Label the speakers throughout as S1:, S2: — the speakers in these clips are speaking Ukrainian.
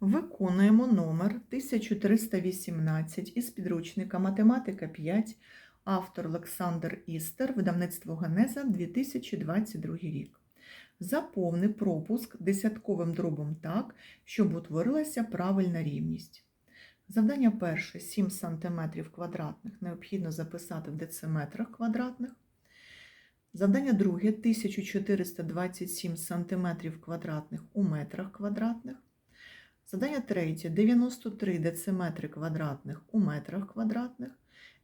S1: Виконуємо номер 1318 із підручника Математика 5, автор Олександр Істер, видавництво Генеза 2022 рік. Заповни пропуск десятковим дробом так, щоб утворилася правильна рівність. Завдання перше 7 см квадратних необхідно записати в дециметрах квадратних. Завдання друге 1427 см квадратних у метрах квадратних. Задання третє 93 дециметри квадратних у метрах квадратних.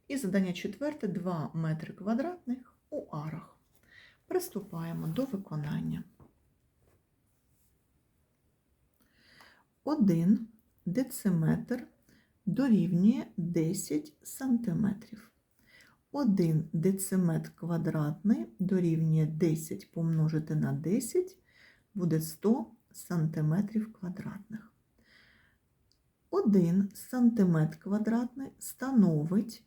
S1: І задання четверте 2 метри квадратних у арах. Приступаємо до виконання. 1 дециметр дорівнює 10 сантиметрів. 1 дециметр квадратний дорівнює 10 помножити на 10 буде 100 сантиметрів квадратних. 1 сантиметр квадратний становить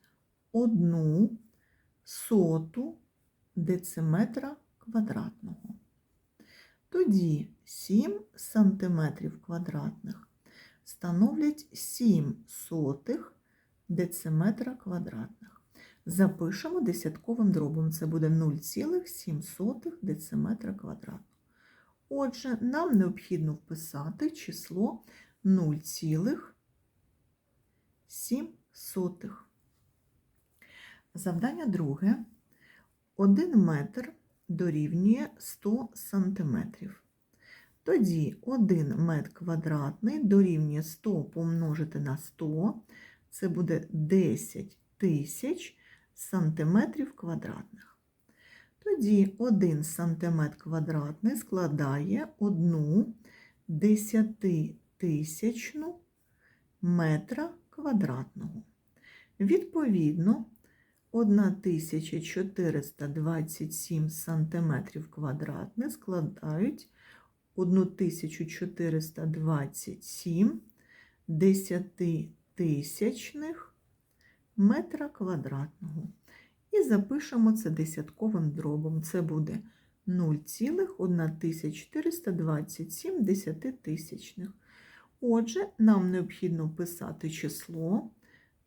S1: 1 соту дециметра квадратного. Тоді 7 сантиметрів квадратних становлять 7 сотих дециметра квадратних. Запишемо десятковим дробом. Це буде 0,7 дециметра квадратного. Отже, нам необхідно вписати число 0,7. Завдання друге. 1 метр дорівнює 100 сантиметрів. Тоді 1 метр квадратний дорівнює 100 помножити на 100, це буде 10 тисяч сантиметрів квадратних. Тоді 1 сантиметр квадратний складає 1 десятитисячну метра квадратного. Відповідно, 1427 сантиметрів квадратних складають 1427 десятитисячних метра квадратного. І запишемо це десятковим дробом. Це буде 0,1427 десятитисячних. Отже, нам необхідно вписати число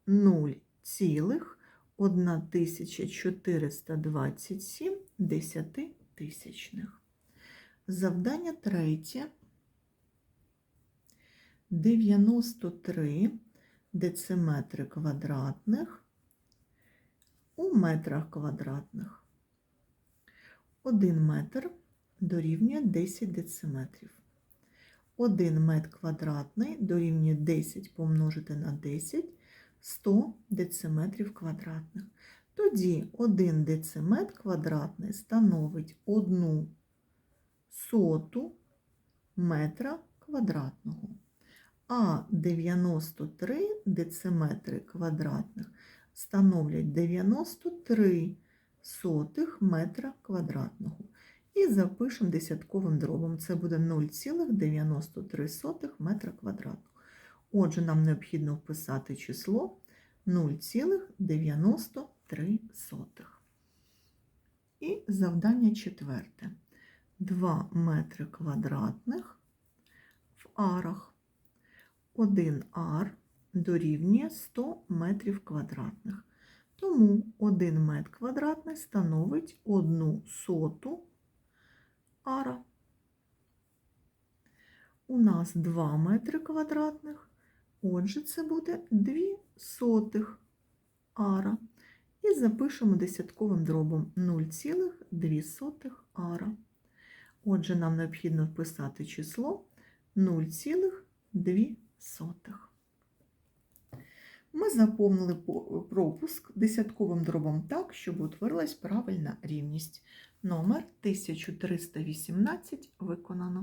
S1: 0,1427 десятитисячних. Завдання третє. 93 дециметри квадратних у метрах квадратних. 1 метр дорівнює 10 дециметрів. 1 метр квадратний дорівнює 10 помножити на 10 100 дециметрів квадратних. Тоді 1 дециметр квадратний становить 1 соту метра квадратного. А 93 дециметри квадратних становлять 93 сотих метра квадратного. І запишемо десятковим дробом. Це буде 0,93 метра квадратного. Отже, нам необхідно вписати число 0,93. І завдання четверте. 2 метри квадратних в арах. 1 ар дорівнює 100 метрів квадратних. Тому 1 метр квадратний становить 1 соту ара. У нас 2 метри квадратних, отже, це буде 2 сотих ара. І запишемо десятковим дробом 0,2 ара. Отже, нам необхідно вписати число 0,2. Ми заповнили пропуск десятковим дробом так, щоб утворилась правильна рівність. Номер 1318 виконано.